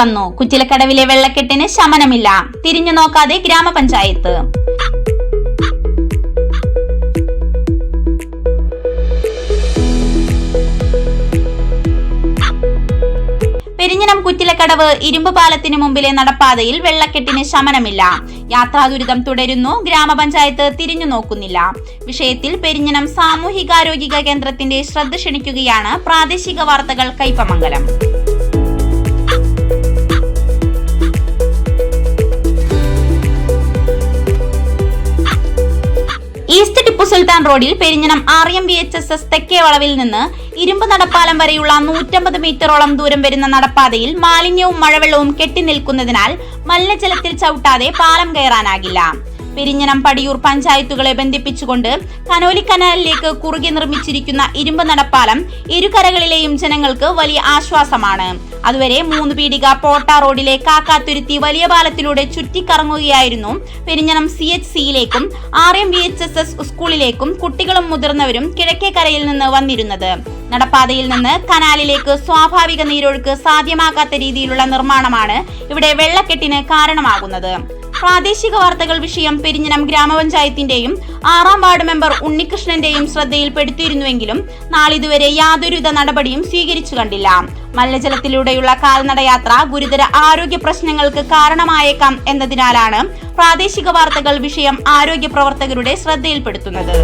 വന്നു. കുറ്റിലക്കടവിലെ വെള്ളക്കെട്ടിന് ശമനമില്ല. തിരിഞ്ഞു നോക്കാതെ ഗ്രാമപഞ്ചായത്ത്. പെരിഞ്ഞനം കുറ്റിലക്കടവ് ഇരുമ്പ് പാലത്തിന് മുമ്പിലെ നടപ്പാതയിൽ വെള്ളക്കെട്ടിന് ശമനമില്ല. യാത്രാദുരിതം തുടരുന്നു. ഗ്രാമപഞ്ചായത്ത് തിരിഞ്ഞു നോക്കുന്നില്ല. വിഷയത്തിൽ പെരിഞ്ഞനം സാമൂഹികാരോഗ്യ കേന്ദ്രത്തിന്റെ ശ്രദ്ധ ക്ഷണിക്കുകയാണ് പ്രാദേശിക വാർത്തകൾ കൈപ്പമംഗലം ഈസ്റ്റ് ടിപ്പു സുൽത്താൻ റോഡിൽ Perinjanam R M B H S S തെക്കേ വളവിൽ നിന്ന് ഇരുമ്പ് നടപ്പാലം വരെയുള്ള നൂറ്റമ്പത് മീറ്ററോളം ദൂരം വരുന്ന നടപ്പാതയിൽ മാലിന്യവും മഴവെള്ളവും കെട്ടി നിൽക്കുന്നതിനാൽ മലിനജലത്തിൽ ചവിട്ടാതെ പാലം കയറാനാകില്ല. പെരിഞ്ഞനം പടിയൂർ പഞ്ചായത്തുകളെ ബന്ധിപ്പിച്ചുകൊണ്ട് കനോലി കനാലിലേക്ക് കുറുകെ നിർമ്മിച്ചിരിക്കുന്ന ഇരുമ്പ് നടപ്പാലം ഇരുകരകളിലെയും ജനങ്ങൾക്ക് വലിയ ആശ്വാസമാണ്. അതുവരെ മൂന്ന് പീടിക പോട്ട റോഡിലെ കാക്കാത്തുരുത്തി വലിയ പാലത്തിലൂടെ ചുറ്റിക്കറങ്ങുകയായിരുന്നു. Perinjanam C H സിയിലേക്കും R M V H S S സ്കൂളിലേക്കും കുട്ടികളും മുതിർന്നവരും കിഴക്കേക്കരയിൽ നിന്ന് വന്നിരുന്നത്. നടപ്പാതയിൽ നിന്ന് കനാലിലേക്ക് സ്വാഭാവിക നീരൊഴുക്ക് സാധ്യമാകാത്ത രീതിയിലുള്ള നിർമ്മാണമാണ് ഇവിടെ വെള്ളക്കെട്ടിന് കാരണമാകുന്നത്. പ്രാദേശിക വാർത്തകൾ വിഷയം പെരിഞ്ഞനം ഗ്രാമപഞ്ചായത്തിന്റെയും ആറാം വാർഡ് മെമ്പർ ഉണ്ണികൃഷ്ണന്റെയും ശ്രദ്ധയിൽപ്പെടുത്തിയിരുന്നുവെങ്കിലും നാളിതുവരെ യാതൊരുവിധ നടപടിയും സ്വീകരിച്ചു കണ്ടില്ല. മലജലത്തിലൂടെയുള്ള കാൽനടയാത്ര ഗുരുതര ആരോഗ്യ പ്രശ്നങ്ങൾക്ക് കാരണമായേക്കാം എന്നതിനാലാണ് പ്രാദേശിക വാർത്തകൾ വിഷയം ആരോഗ്യ പ്രവർത്തകരുടെ ശ്രദ്ധയിൽപ്പെടുത്തുന്നത്.